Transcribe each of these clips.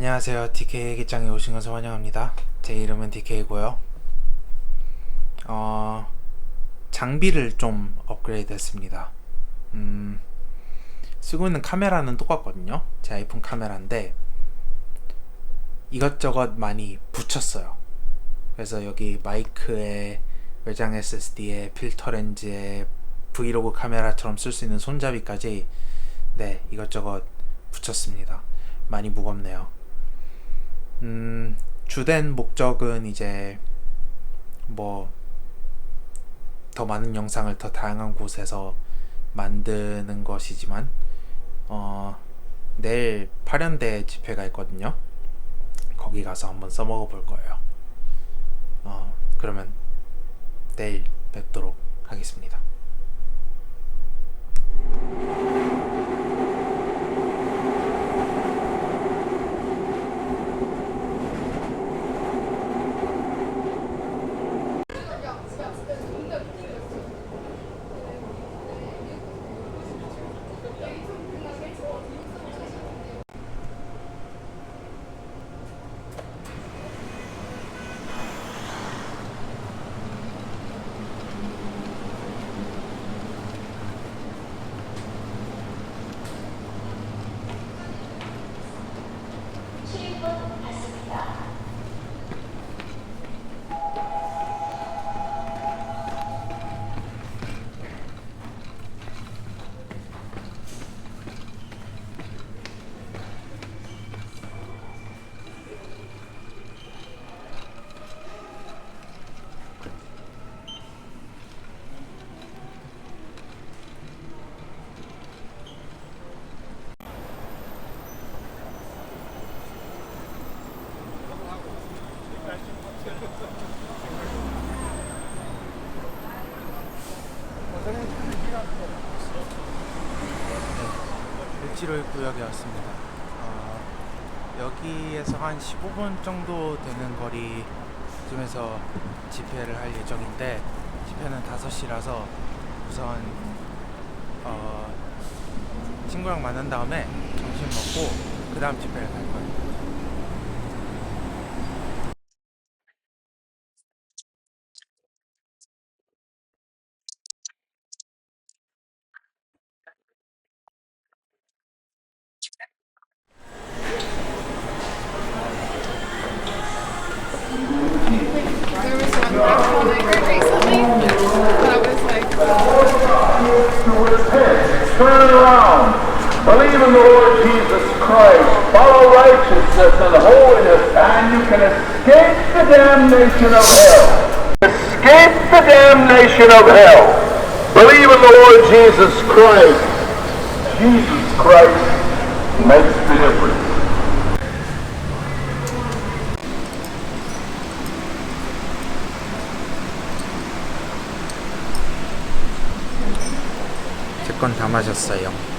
안녕하세요. DK 기장에 오신 것을 환영합니다. 제 이름은 DK고요. 어, 장비를 좀 업그레이드 했습니다. 음, 쓰고 있는 카메라는 똑같거든요. 제 아이폰 카메라인데 이것저것 많이 붙였어요. 그래서 여기 마이크에 외장 SSD에 필터 렌즈에 브이로그 카메라처럼 쓸 수 있는 손잡이까지 네 이것저것 붙였습니다. 많이 무겁네요. 음, 주된 목적은 이제 뭐 더 많은 영상을 더 다양한 곳에서 만드는 것이지만 어, 내일 8연대 집회가 있거든요. 거기 가서 한번 써먹어 볼 거예요. 어, 그러면 내일 뵙도록 하겠습니다. 을지로의 구역에 왔습니다. 어, 여기에서 한 15분 정도 되는 거리쯤에서 집회를 할 예정인데 집회는 5시라서 우선 어, 친구랑 만난 다음에 점심 먹고 그 다음 집회를 갈 Turn around. Believe in the Lord Jesus Christ. Follow righteousness and holiness, and you can escape the damnation of hell. Escape the damnation of hell. Believe in the Lord Jesus Christ. Jesus Christ makes the difference. 마셨어요.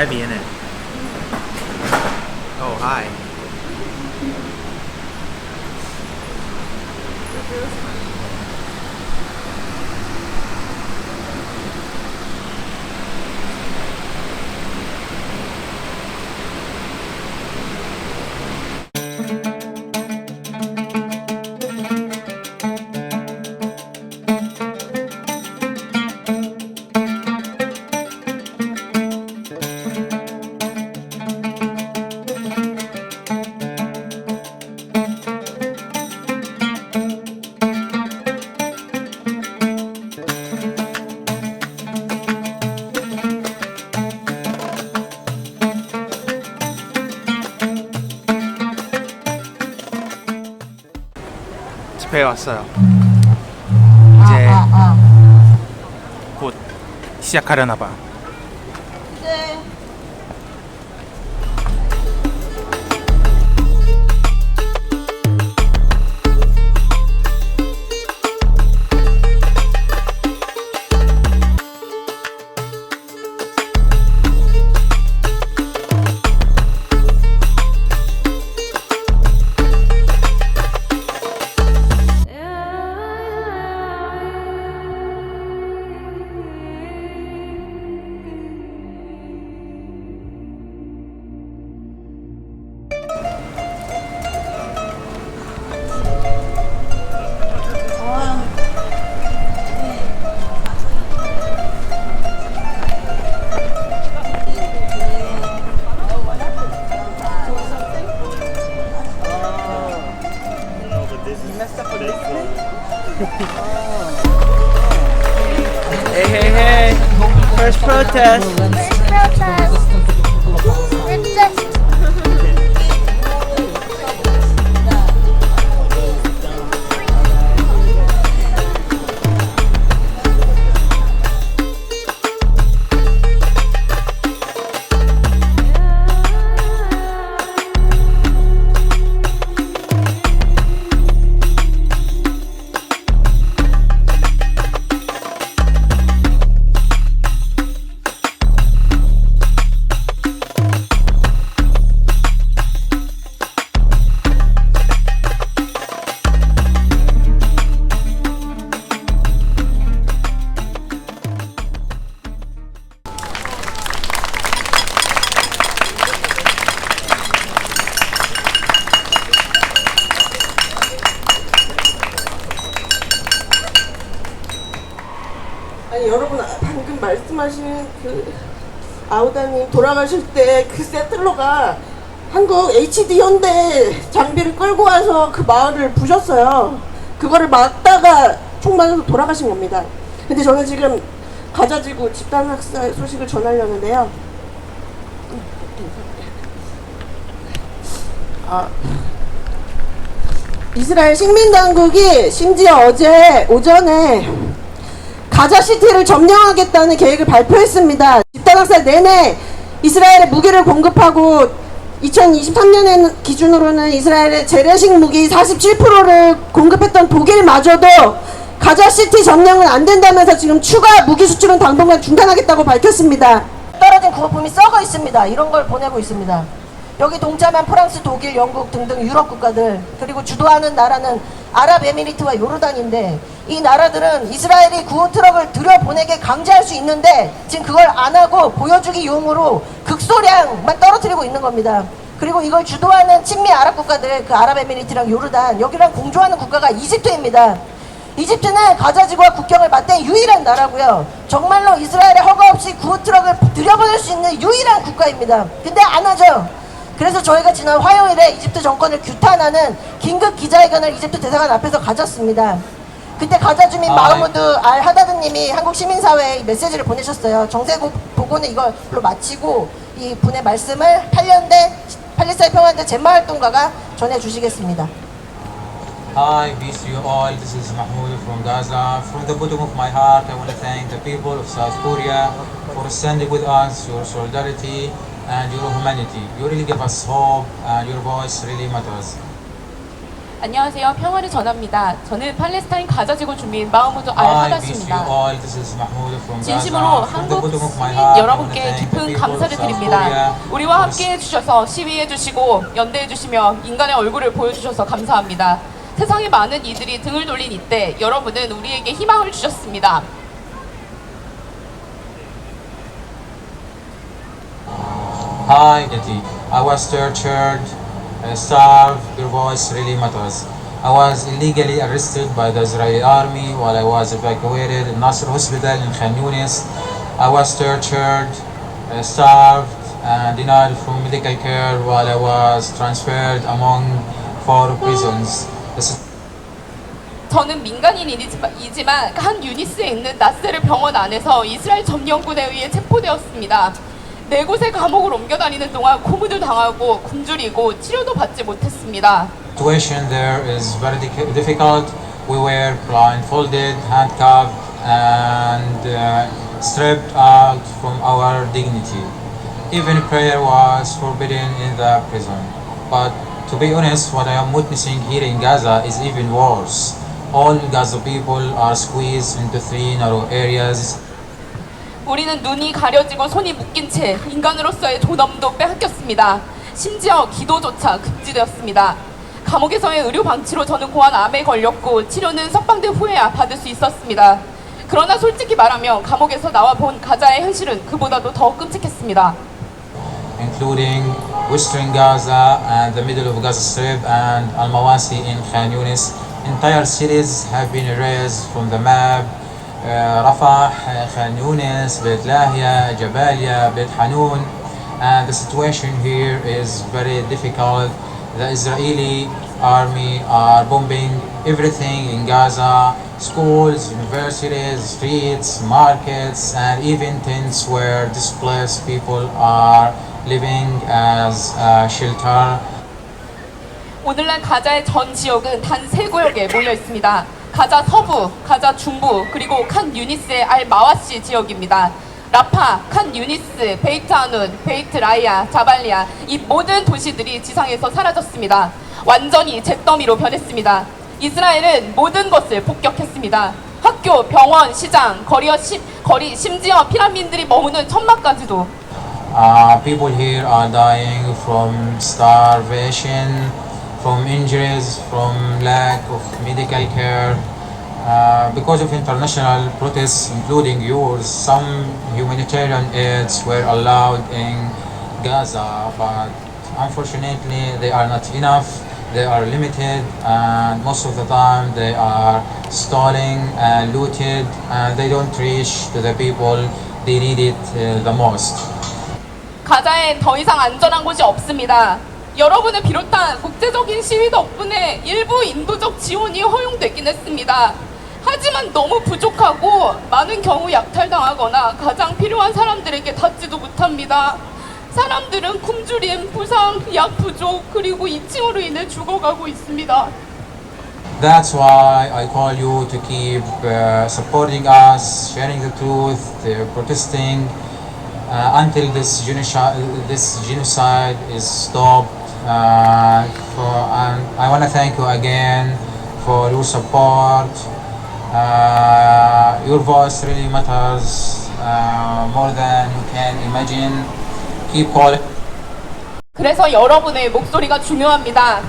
Heavy in it. Oh, hi. 집회에 왔어요. 이제 아, 아. 곧 시작하려나 봐. 아니 여러분 아, 방금 말씀하신 그 아우다님 돌아가실 때 그 세틀러가 한국 HD 현대 장비를 끌고 와서 그 마을을 부셨어요. 그거를 막다가 총 맞아서 돌아가신 겁니다. 근데 저는 지금 가자지구 집단 학살 소식을 전하려는데요. 아, 이스라엘 식민 당국이 심지어 어제 오전에 가자시티를 점령하겠다는 계획을 발표했습니다. 집단학살 내내 이스라엘에 무기를 공급하고 2023년에 기준으로는 이스라엘의 재래식 무기 47%를 공급했던 독일마저도 가자시티 점령은 안 된다면서 지금 추가 무기 수출은 당분간 중단하겠다고 밝혔습니다. 떨어진 구호품이 썩어 있습니다. 이런 걸 보내고 있습니다. 여기 동참한 프랑스, 독일, 영국 등등 유럽 국가들 그리고 주도하는 나라는 아랍에미리트와 요르단인데 이 나라들은 이스라엘이 구호 트럭을 들여보내게 강제할 수 있는데 지금 그걸 안 하고 보여주기 용으로 극소량만 떨어뜨리고 있는 겁니다. 그리고 이걸 주도하는 친미 아랍 국가들 그 아랍에미리트랑 요르단 여기랑 공조하는 국가가 이집트입니다. 이집트는 가자지구와 국경을 맞댄 유일한 나라고요. 정말로 이스라엘에 허가 없이 구호 트럭을 들여보낼 수 있는 유일한 국가입니다. 근데 안 하죠. 그래서 저희가 지난 화요일에 이집트 정권을 규탄하는 긴급 기자회견을 이집트 대사관 앞에서 가졌습니다. 그때 가자 주민 아, 마흐무드 알 하다드님이 한국 시민사회에 메시지를 보내셨어요. 정세고 보고는 이걸로 마치고 이 분의 말씀을 8년대 팔레스타인 평화대 젠마 활동가가 전해주시겠습니다. Hi, peace to you all. This is Mahmoud from Gaza. From the bottom of my heart, I want to thank the people of South Korea for standing with us, your solidarity and your humanity. You really give us hope, and your voice really matters. 안녕하세요. 평화를 전합니다. 저는 팔레스타인 가자지구 주민 마흐무드 알 Hi, peace to you 하다시입니다. all. This is Mahmoud from 진심으로 Gaza. From the 한국 bottom of my 시민 heart, I want to 여러분께 thank the 깊은 people of 감사를 South 드립니다. 우리와 함께 해주셔서 시위해주시고 연대해주시며 인간의 얼굴을 보여주셔서 감사합니다. 세상의 많은 이들이 등을 돌린 이때 여러분은 우리에게 희망을 주셨습니다. Hi, Yeti. I was tortured, uh, starved. Your voice really matters. I was illegally arrested by the Israeli army while I was evacuated in Nasr Hospital in Khan Yunis. I was tortured, uh, starved, and denied from medical care while I was transferred among four prisons. 저는 민간인이지만 한 유니스에 있는 나세르 병원 안에서 이스라엘 점령군에 의해 체포되었습니다. 네 곳의 감옥을 옮겨 다니는 동안 고문을 당하고 굶주리고 치료도 받지 못했습니다. situation there is very difficult. We were blindfolded, handcuffed, and uh, stripped out from our dignity. Even prayer was forbidden in the prison. But to be honest, what I am witnessing here in Gaza is even worse. All Gaza people are squeezed into three narrow areas. 우리는 눈이 가려지고 손이 묶인 채 인간으로서의 존엄도 빼앗겼습니다. 심지어 기도조차 금지되었습니다. 감옥에서의 의료 방치로 저는 고환 암에 걸렸고 치료는 석방된 후에야 받을 수 있었습니다. 그러나 솔직히 말하면 감옥에서 나와 본 가자의 현실은 그보다도 더 끔찍했습니다. including Western Gaza and the middle of Gaza Strip and Al Mawasi in Khan Yunis. Entire cities have been erased from the map. Uh, Rafah, uh, Khan Yunis, Beit Lahia, Jabalia, Beit Hanun. And the situation here is very difficult. The Israeli army are bombing everything in Gaza schools, universities, streets, markets, and even tents where displaced people are living as a shelter. 오늘날 가자의 전 지역은 단 세 구역에 몰려 있습니다. 가자 서부, 가자 중부, 그리고 칸 유니스의 알 마와시 지역입니다. 라파, 칸 유니스, 베이트 아눈, 베이트 라이아, 자발리아 이 모든 도시들이 지상에서 사라졌습니다. 완전히 잿더미로 변했습니다. 이스라엘은 모든 것을 폭격했습니다. 학교, 병원, 시장, 거리어 시, 거리 심지어 피라민들이 머무는 천막까지도 Uh, people here are dying from starvation, from injuries, from lack of medical care. Uh, because of international protests, including yours, some humanitarian aids were allowed in Gaza, but unfortunately they are not enough. They are limited, and most of the time they are stalling and looted, and they don't reach to the people they need it uh, the most. 가자에 더 이상 안전한 곳이 없습니다. 여러분을 비롯한 국제적인 시위 덕분에 일부 인도적 지원이 허용되긴 했습니다. 하지만 너무 부족하고 많은 경우 약탈당하거나 가장 필요한 사람들에게 닿지도 못합니다. 사람들은 굶주림, 부상, 약 부족, 그리고 이층으로 인해 죽어가고 있습니다. That's why I call you to keep uh, supporting us, sharing the truth, uh, protesting uh, until this genocide, this genocide is stopped. Uh, for, and I want to thank you again for your support. Uh, your voice really matters uh, more than you can imagine. Keep calling. 그래서 여러분의 목소리가 중요합니다.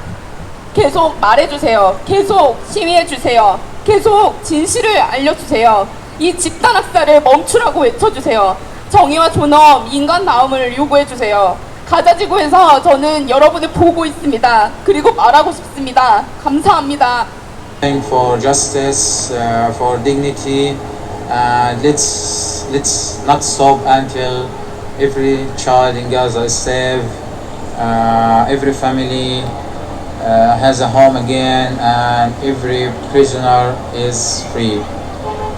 계속 말해주세요. 계속 시위해주세요. 계속 진실을 알려주세요. 이 집단 학살을 멈추라고 외쳐주세요. 정의와 존엄, 인간다움을 요구해주세요. 가자지구에서 저는 여러분을 보고 있습니다. 그리고 말하고 싶습니다. 감사합니다. For justice, uh, for dignity, and let's let's not stop until every child in Gaza is safe, uh, every family uh, has a home again, and every prisoner is free.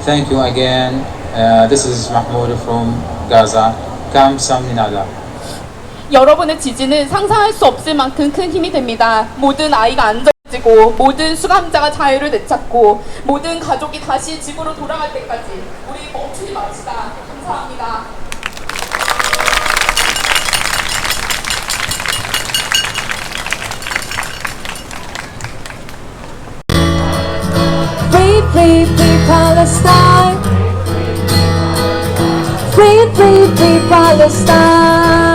Thank you again. Uh, this is Mahmoud from Gaza. Kam Samninada. 여러분의 지지는 상상할 수 없을 만큼 큰 힘이 됩니다. 모든 아이가 안전해지고 모든 수감자가 자유를 되찾고 모든 가족이 다시 집으로 돌아갈 때까지 우리 멈추지 맙시다. 감사합니다. Free, free Palestine. Free, free, free Palestine.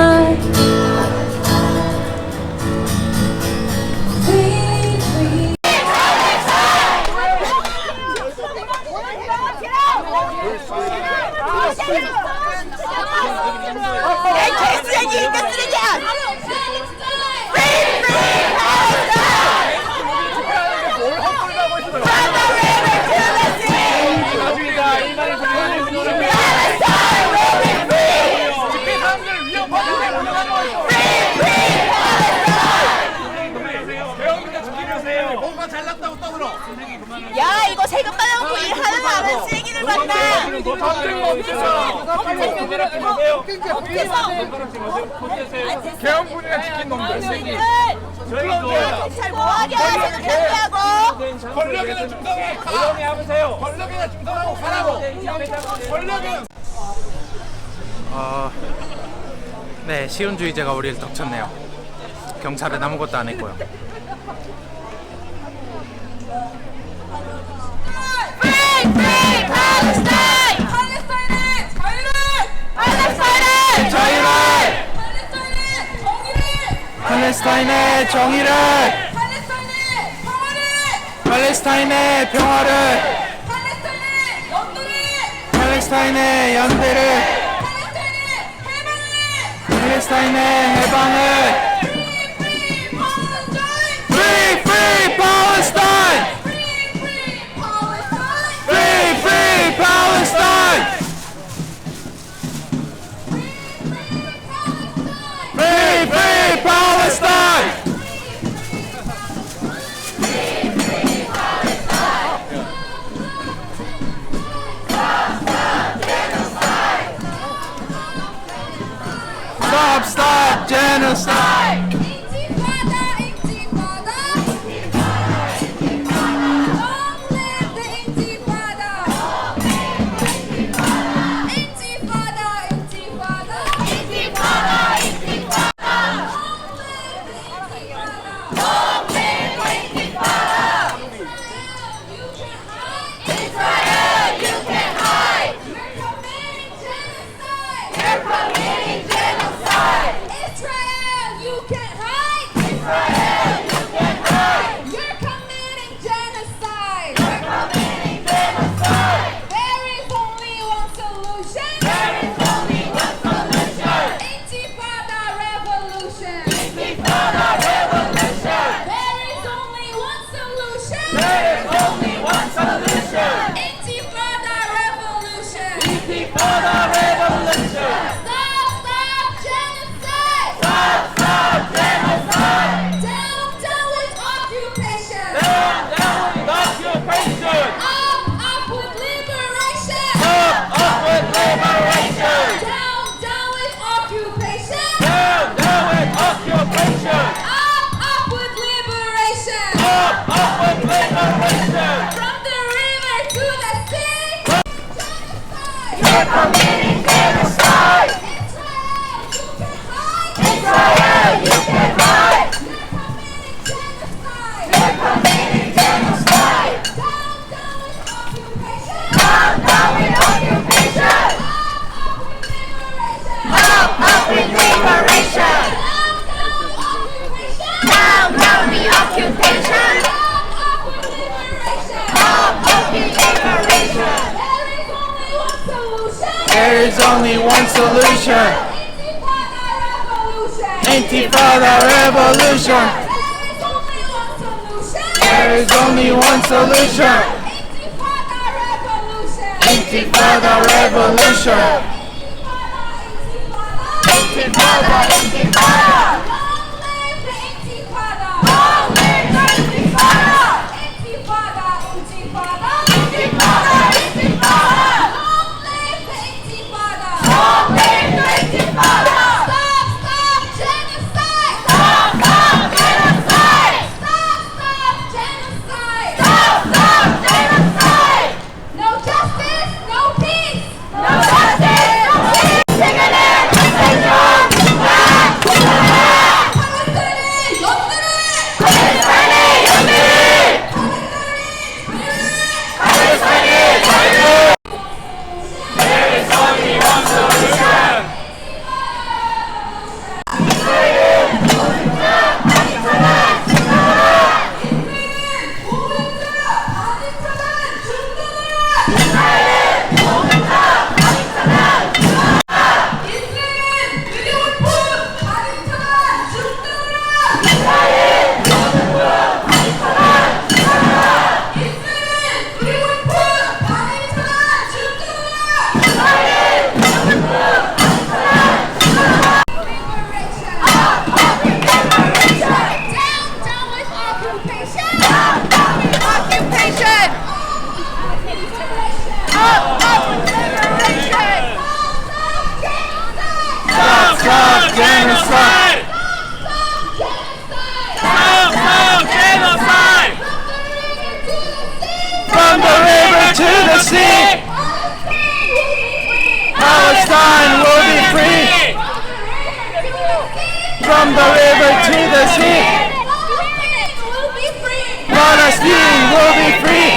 어, 네, 시온주의자가 우리를 덮쳤네요. 경찰은 아무것도 안 했고요. Free free Palestine 팔레스타인의 자유를 팔레스타인의 자유를! 팔레스타인의 정의를 팔레스타인의 정의를! 팔레스타인의 평화를 팔레스타인의 평화를! 연대를 팔레스타인의 연대를! 팔레스타인의 해방을 팔레스타인의 해방을! Genocide! Intifada Intifada Intifada revolution Intifada revolution. There is only one solution Intifada revolution. Intifada Intifada, from the river to the sea. Palestine will be free.